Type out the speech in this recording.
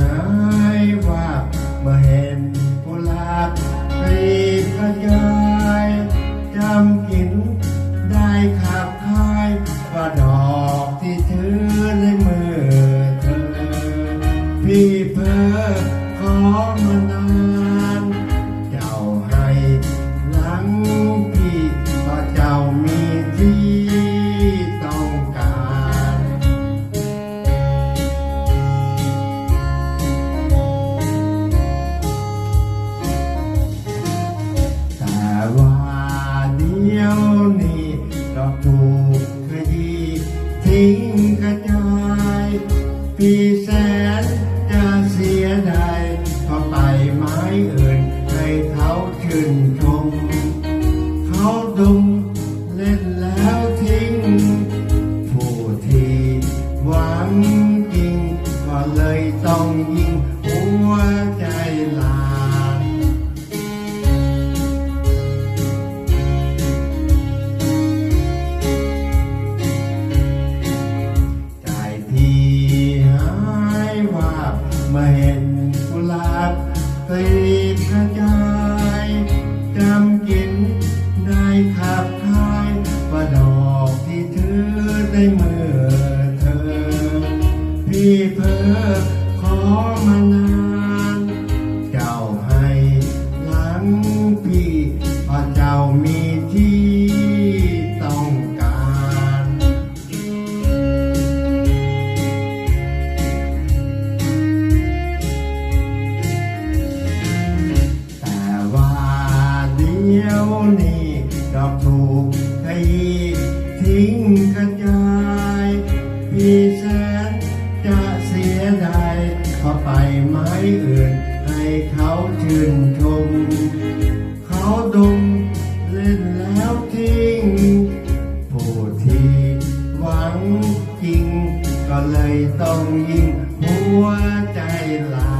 หายว่าเมื่อเห็นกุหลาบรีบกระยายจำกินได้ขับคายว่าดอกที่ถือในมือเธอพี่เพ้อขอมานา พี่แสนจะเสียดายพอไปไม้อื่นให้เขาชื่นชม เขาดุมเล่นแล้วทิ้ง ผู้ที่หวังจริง ก็เลยต้องยิงหัวใจลา กลีบกระกายจำกินได้ขับคายว่าดอกที่ถือในมือเธอ พี่เพอขอมานาน ดอกถูกขยี้ทิ้งกระจายพี่แสนจะเสียดายเพราะไปไม้อื่น ให้เขาชื่นชม เขาดมเล่นแล้วทิ้งผู้ที่หวังจริง ก็เลยต้องยิงหัวใจลา